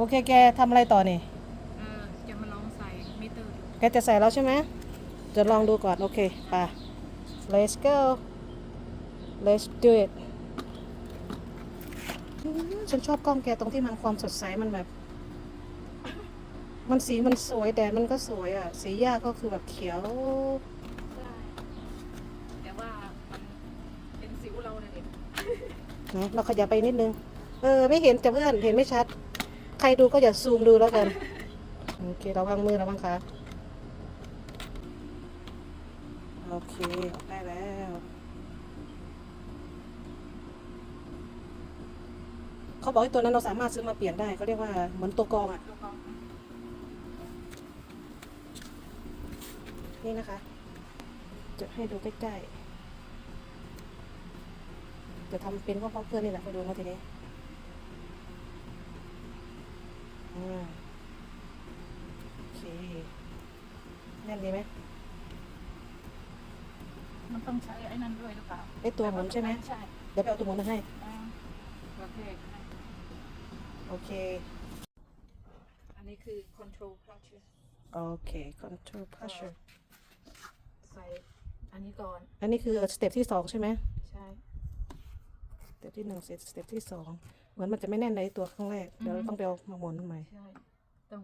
โอเคแกทำอะไรต่อนี่ เออจะมาลองใส่มิเตอร์ดูแกจะใส่แล้วใช่ไหมจะลองดูก่อน โอเคไป let's go let's do it อืมฉันชอบกล้องแกตรงที่มันความสดใสมันแบบ มันสีมันสวยแต่มันก็สวยอะ สีหญ้าก็คือแบบเขียว ได้ แต่ว่ามันเป็นสิวเราเนี่ยเองนะเราขยับไปนิดนึง เออ ไม่เห็นจะเพื่อน เห็นไม่ชัด ใครดูก็อย่าซูมดูแล้วกัน โอเคระวังมือระวังขาโอเคออกได้แล้วเขาบอกว่าตัวนั้นเราสามารถซื้อมาเปลี่ยนได้เขาเรียกว่าเหมือนตัวกรองอะ นี่นะคะ จะให้ดูใกล้ๆ จะทำเป็นก็เพราะเพื่อนนี่แหละไปดูมาทีนี้ อ่าโอเคแน่นดีไหมมันต้องใช้ไอ้นั่นด้วยหรือเปล่าไอตัวหมุนใช่ไหมใช่เดี๋ยวไปเอาตัวหมุนมาให้ อ่าโอเคโอเค อันนี้คือ control pressure โอเค control pressure ใส่อันนี้ก่อน อันนี้คือสเต็ปที่สองใช่ไหมใช่ สเต็ปที่หนึ่งเสร็จสเต็ปที่สองเห มือนมันจะไม่แน่นในตัวข้างแรก เดี๋ยวเราต้องไปเอามาหมุนใหม่ใช่ต้อง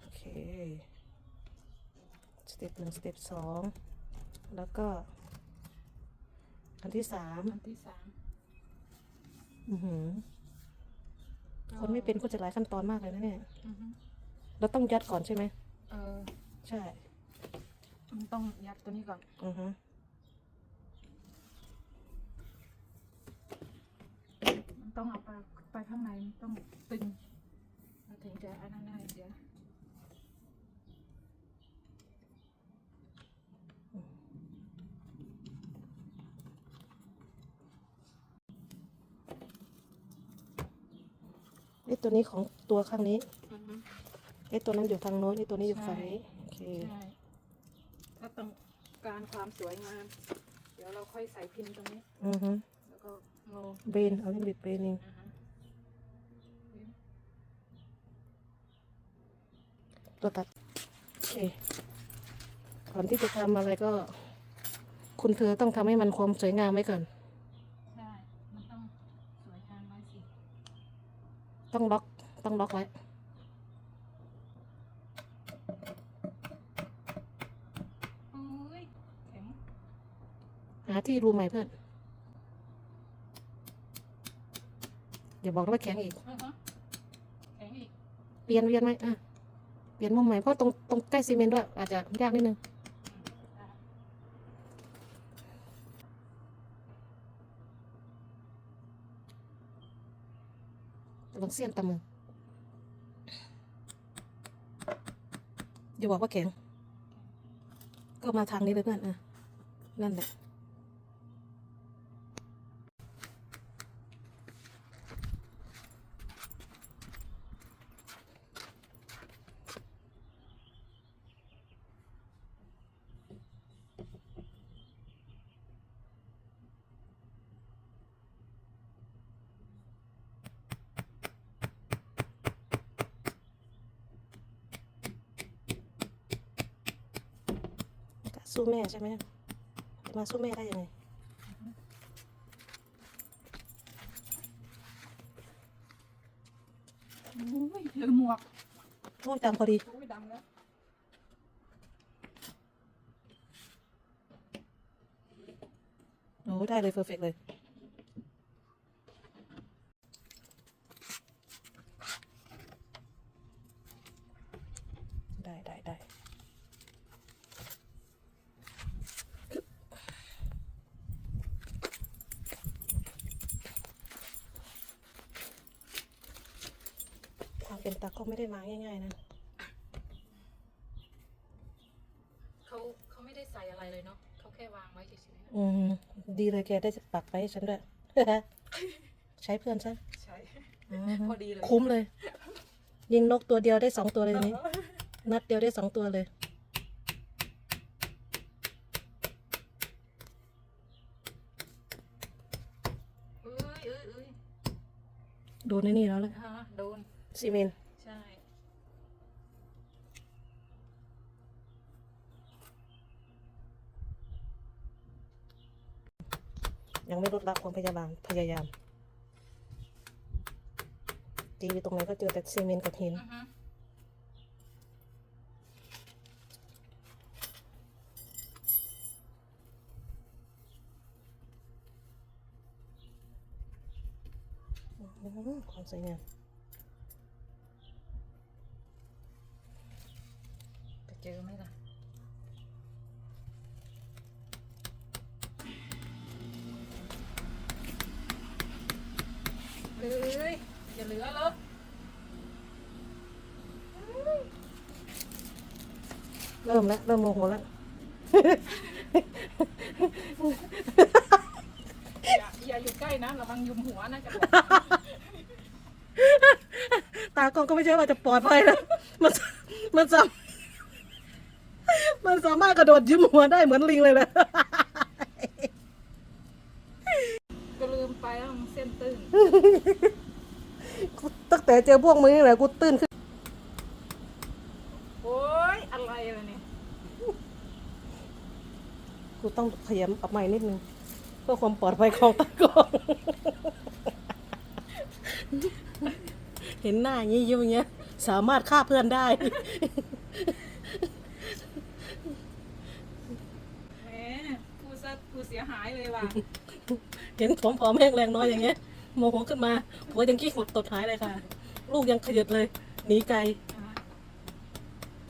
โอเคสเต็ปหนึ่งสเต็ปสองแล้วก็ อันที่สามอันที่สามอือหือคนไม่เป็นก็จะหลายขั้นตอนมากเลยนะเนี่ยอือฮึเราต้องยัดก่อนใช่ไหมเออ ใช่มันต้องยัดตัวนี้ก่อน อือฮึ มัน ต้องเอาไปไปข้างในมันต้องตึงมันถึงจะอันนั้นได้เดี๋ยวไอ้ตัวนี้ของตัวข้างนี้อือฮึไอ้ตัวนั้นอยู่ทางโน้นไอ้ตัวนี้อยู่ฝั่งนี้โอเคใช่ถ้าต้องการความสวยงาม เดี๋ยวเราค่อยใส่พิมพ์ตรงนี้ อือฮึแล้วก็ โลเบนเอาเล่นบิดเบนเองอ่าฮะตัวตัดโอเคก่อนที่จะทำอะไรก็ คุณเธอต้องทำให้มันความสวยงามไว้ก่อน ใช่ มันต้องสวยงามไว้สิ ต้องล็อก ต้องล็อกไว้โอ้ยแข็งหาที่รูใหม่เพื่อน อย่าบอกนะว่าแข็งอีกอือฮะแข็งอีก เปลี่ยนเวียนไหมอะ เปลี่ยนมุมใหม่ เพราะตรงตรงใกล้ซีเมนต์ด้วย อาจจะยากนิดนึงอ่าลองเสี้ยนตามมืออย่าบอกว่าแข็ง ก็มาทางนี้เลยเพื่อนอะ นั่นแหละ สู้แม่ใช่ไหมจะมาสู้แม่ได้ยังไงโอ้ยลืมหมวกโอ้ยตามพอดีโอ้ยดำแล้วโอ้ยได้เลยเพอร์เฟกเลย ได้ได้ได้ความเป็นตาก็ไม่ได้มาง่ายๆนะ เขาเขาไม่ได้ใส่อะไรเลยเนาะเขาแค่ วางไว้เฉยอืมดีเลยแกได้ปักไปให้ฉันด้วย ใช้เพื่อนซะๆใช่อือฮึพอดีเลยคุ้มเลย ยิงนกตัวเดียวได้สองตัวเลยทีนี้ นัดเดียวได้สองตัวเลย เอ้ยเอ้ยเอ้ยโดนในนี่แล้วแหละฮะโดน ซีเมนต์ ใช่ ยังไม่ลดละความพยายามพยายามตีไปตรงไหนก็เจอแต่ซีเมนต์กับหิน อือฮึอื้อหือความสวยงามจะเจอไหมล่ะ เอ้ยอย่าเหลือเลยเริ่มแล้วเริ่มโมโหแล้วอย่าอย่าอยู่ใกล้นะระวังยุมหัวนะจะบอกตากล้องก็ไม่ใช่ว่าจะปลอดภัยนะมันมันสามมันสามารถกระโดดยิ้มหัวได้เหมือนลิงเลยแหละ ก็ ลืมไปว่ามันเส้นตึงกูตั้งแต่เจอพวกมึงนี่แหละกูตื่นขึ้น โอ้ยอะไรล่ะเนี่ยกูต้องขยำเอาใหม่นิดนึงเพื่อความปลอดภัยของตากล้องเห็นหน้าอย่างนี้ยิ้มอย่างเงี้ย สามารถฆ่าเพื่อนได้แหมกูซะกูเสียหายเลยว่ะ เห็นผมผอมแห้งแรงน้อยอย่างเงี้ยโมโหขึ้นมาหัวยังขี้หดตดหายเลยค่ะ ลูกยังขยับเลยหนีไกลอะ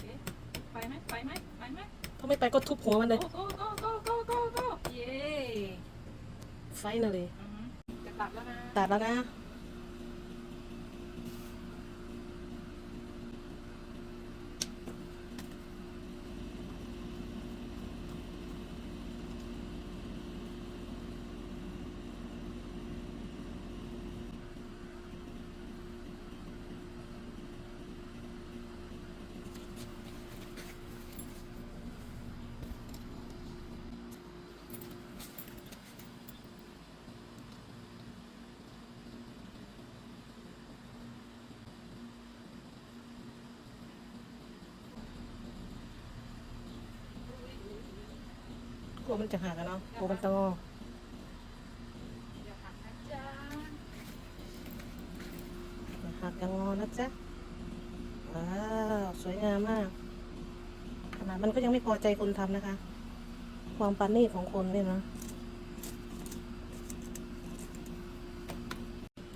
เอ๊ะไปไหมไปไหมไปไหมถ้าไม่ไปก็ทุบหัวมันเลยโก้โก้โก้โก้โก้โก้เย้ไฟน่ะเลยอือฮึจะตัดแล้วนะตัดแล้วนะ กลัวมันจะหักอะเนาะกลัวมันจะงอหักนะจ๊ะอย่าหักอย่างงอนะจ๊ะ ว้าว สวยงามมาก ขนาดมันก็ยังไม่พอใจคนทำนะคะ ความปานนีตของคนเนี่ยนะ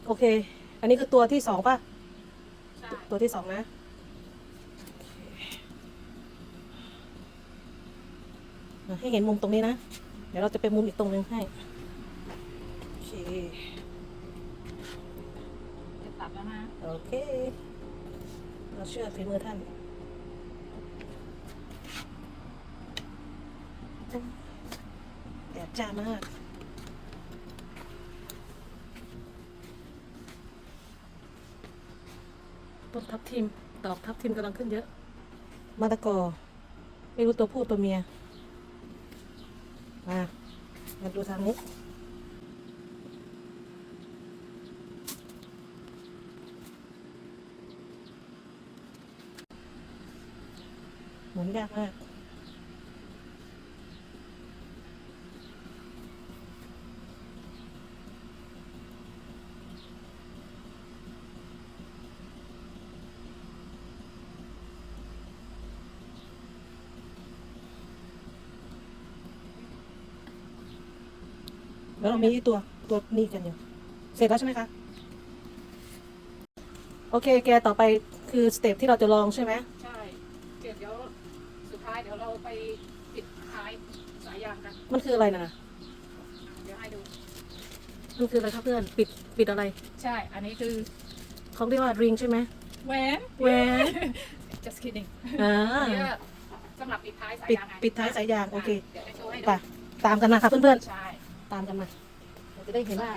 โอเค อันนี้คือตัวที่สองป่ะ ตัวที่สองนะ ให้เห็นมุมตรงนี้นะ เดี๋ยวเราจะไปมุมอีกตรงนึงให้ โอเคจะตัดแล้วนะ โอเค เราเชื่อฝีมือท่านแดดจ้ามากต้นทับทิมดอกทับทิมกำลังขึ้นเยอะมะละกอไม่รู้ตัวผู้ตัวเมีย มามาดูทางนี้หมุนยากมาก เรามีตัวตัวนี้กันอยู่เสร็จแล้วใช่ไหมคะโอเค แกต่อไปคือสเต็ปที่เราจะลองใช่ไหมใช่เดี๋ยวเดี๋ยวสุดท้ายเดี๋ยวเราไปปิดท้ายสายยางกันมันคืออะไรนะเดี๋ยวให้ดูมันคืออะไรครับเพื่อนปิดปิดอะไร ใช่ อันนี้คือเขาเรียกว่าริงใช่ไหมแหวนแหวน just kidding อ่าอันนี้ก็สำหรับปิดท้ายสายปิดยางไงปิดท้ายสายยางโอเคเดี๋ยวจะโชว์ให้ดูไปตามกันมาค่ะเพื่อนใช่ ๆตามกันมาเรา จะได้เห็นว่า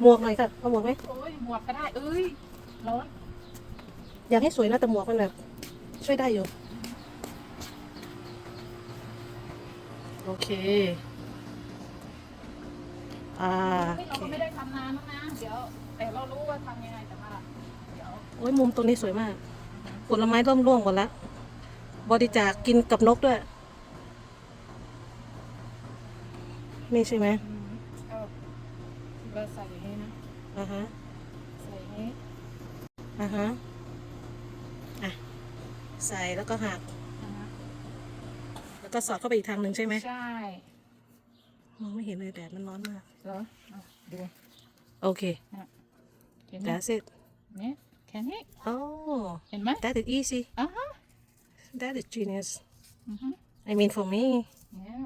หมวกหน่อยค่ะเอาหมวกไหมโอ้ยหมวกก็ได้ เอ้ย ร้อน อยากให้สวยนะแต่หมวกมันแบบช่วยได้อยู่ โอเค อ่าเฮ้ยโอเราเคก็ไม่ได้ทำนานแล้วนะ เดี๋ยว แต่เรารู้ว่าทำยังไงแต่ว่าเดี๋ยวโอ้ยมุมตรงนี้สวยมาก ผลไม้ร่วมร่วงหมดแล้วบริจาคกินกับนกด้วย นี่ใช่ไหมอืมเอาเราใส่อย่างนี้นะ อ่าฮะใส่อย่างนี้อ่าฮะอะใส่แล้วก็หัก นะฮะแล้วก็สอดเข้าไปอีกทางหนึ่งใช่ไหมใช่มองไม่เห็นเลยแดดมันร้อนมาก เหรอเอาดูโอเค เห็นไหม that's it เนี่ยแค่นี้ oh เห็นไหม that is easy อะฮะ that is genius อือฮึ I mean for me เนี่ย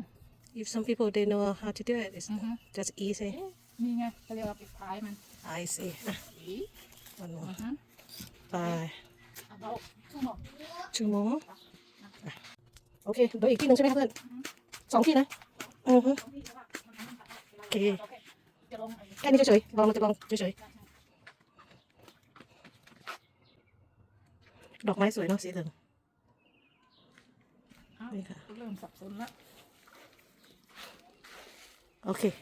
if some people they know how to do it it's อือฮึ just easy นี่ไงเขาเรียกว่าปิดท้ายมัน I see อะสี one อื more อฮึไปเอาเราชั่วโมงชั่วโมงอะโอเคโดยอีกที่หนึ่งใช่ไหมครับเพื่อนสองที่นะอือฮึโอเคจะลงไอ้แค่นี้เฉยๆลองเราจะลองเฉยๆดอกไม้สวยเนาะสีเหลืองอ้าวนี่ค่ะเริ่มสับสนละโอเคโอ้ย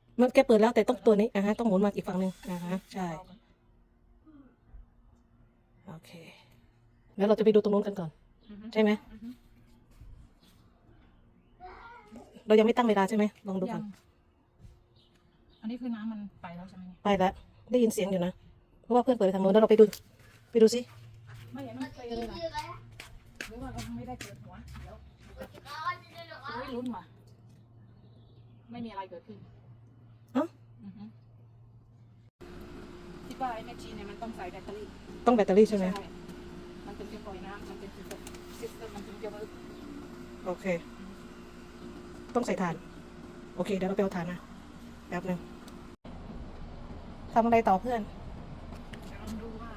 มันแกเปิดแล้วแต่ต้องตัวนี้นะฮะต้องหมุนมาอีกฝั่งหนึ่งนะฮะใช่เบาก่อนโอเคแล้วเราจะไปดูตรงนู้นกันก่อนอือฮึใช่ไหมอือฮึเรายังไม่ตั้งเวลาใช่ไหมลองดูก่ยัอนงอันนี้คือน้ำมันไปแล้วใช่ไหมเนี่ยไปแล้วได้ยินเสียงอยู่นะเพราะว่าเพื่อนเปิดไปทางโน้นแล้วเราไปดู ไปดูสิไม่เห็นมันไปเลยเหรอหรือว่าเราไม่ได้เปิดหัวเดี๋ยวไม่ลุ้นว่ะไม่มีอะไรเกิดขึ้น เอ้าอือฮึคิดว่าไอ้แมชชีนเนี่ยมันต้องใส่แบตเตอรี่ต้องแบตเตอรี่ใช่ไหมมันถึงจะปล่อยน้ำมันเป็นซิสเต็มซิสเต็มมันถึงจะเวิร์กโอเค ต้องใส่ถ่าน โอเค เดี๋ยวเราไปเอาถ่านมาแป๊บหนึ่งทำอะไรต่อเพื่อนเดี๋ยวลองดูว่า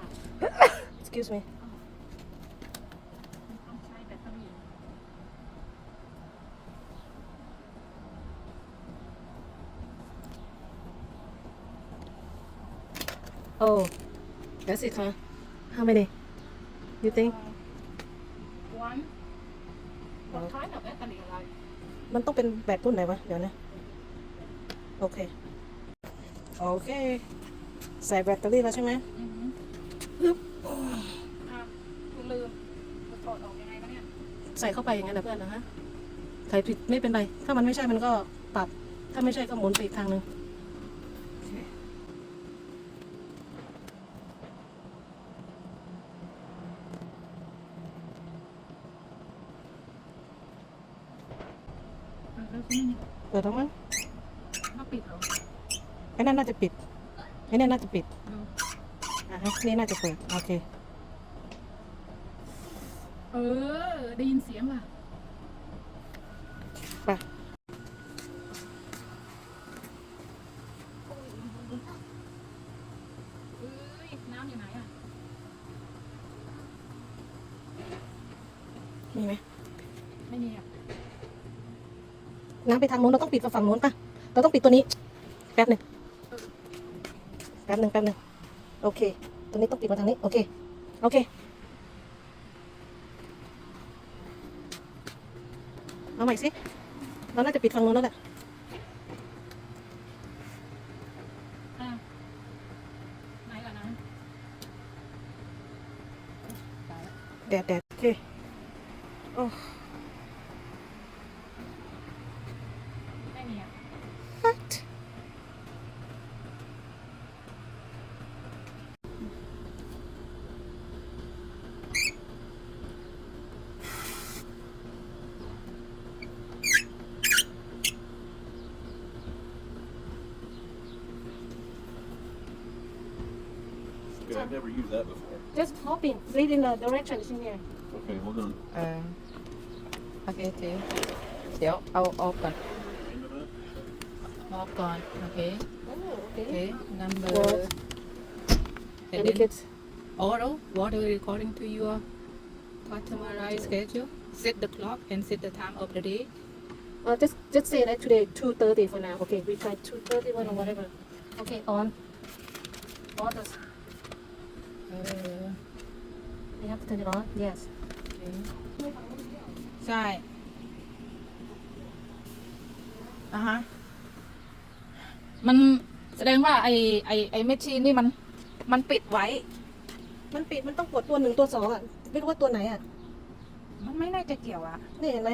excuse me มันต้องใช้แบตเตอรี่ oh that's it huh how many you think one what kind of battery อะไรมันต้องเป็นแบตรุ่นไหนวะ เดี๋ยวนะ โอเค โอเค ใส่แบตเตอรี่แล้วใช่ไหมอือฮึปึ๊บอะคุณลืมจะถอดออกยังไงวะเนี่ยใส่เข้าไปอย่างนั้นนะเพื่อนนะฮะใส่ผิดไม่เป็นไร ถ้ามันไม่ใช่มันก็ปรับ ถ้าไม่ใช่ก็หมุนไปอีกทางหนึ่งโอเค เออแล้วคุณนี่ เปิดแล้วมั้งมาปิดเหรอไอ้นั่นน่าจะปิดไอ้นั่นน่าจะปิดดูอะฮะนี่น่าจะเปิดโอเค เออ ได้ยินเสียงว่ะไป เอ้ย น้ำอยู่ไหนอะ มีไหม ไม่มีอะ น้ำไปทางนู้นเราต้องปิดฝั่งนู้นป่ะเราต้องปิดตัวนี้ แป๊บหนึ่งแป๊บหนึ่งแป๊บหนึ่งโอเค ตัวนี้ต้องปิดมาทางนี้ โอเค โอเค เอาใหม่สิ เราน่าจะปิดฝั่งนู้นแล้วแหละอะไหนล่ะน้ำตายแล้วแดดแดดโอเคโอ้ I've never used that before. just hoping read in the directions in here Okay, hold on. เออโอเคเจ๊เดี๋ยวเอาออกก่อน Into that. ออกก่อน โอเค oh โอ okay เค number Well, เสร็จ delicate Auto, water according to your customized schedule. Set the clock and set the time of the day. Uh, just just say that today two thirty for now. Okay, we try two thirty one or whatever. Okay, on. Orders. Uh, We have to turn it on. Yes. ใช่อะฮะ มันแสดงว่าไอไอไอแมชชีนนี่มันมันปิดไว้ มันปิดมันต้องกดตัวหนึ่งตัวสองอะ ไม่รู้ว่าตัวไหนอะ มันไม่น่าจะเกี่ยวอะนี่เห็นไหม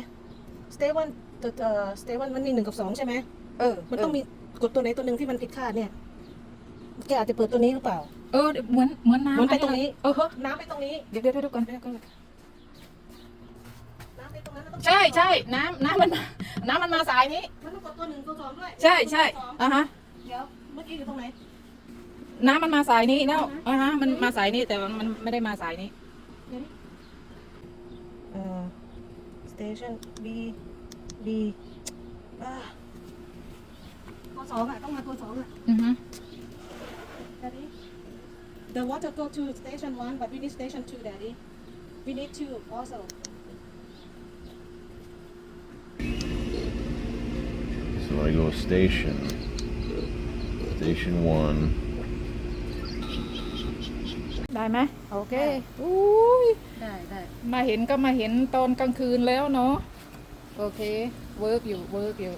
stay one ตัวเอ่อ stay one มันมีหนึ่งกับสองใช่ไหม เออ มันต้องมีกดตัวไหนตัวหนึ่งที่มันผิดคาดเนี่ย แกอาจจะเปิดตัวนี้หรือเปล่า เออเหมือนเหมือนน้ำเหมือนไปตรงนี้ เออเฮ้ยน้ำไปตรงนี้ เดี๋ยวเดี๋ยวเดี๋ยวก่อนเดี๋ยวก่อนน้ำไปตรงนั้นแล้วต้องใช่ใช่น้ำน้ำมันมาน้ำมันมาสายนี้ มันต้องกดตัวหนึ่งตัวสองด้วยใช่ใช่ตัวสองอะฮะ เดี๋ยวเมื่อกี้อยู่ตรงไหน น้ำมันมาสายนี้แล้วอะฮะมันมาสายนี้แต่ว่ามันไม่ได้มาสายนี้ เอ่อ station B B อ่าตัวสองอะต้องมาตัวสองอะอือฮึ Daddy the water go to station one but we need station two Daddy we need two also So I go station. Station one. ได้ไหมโอเคอุ้ย ได้ได้ มาเห็นก็มาเห็นตอนกลางคืนแล้วเนาะโอเค เวิร์กอยู่ เวิร์กอยู่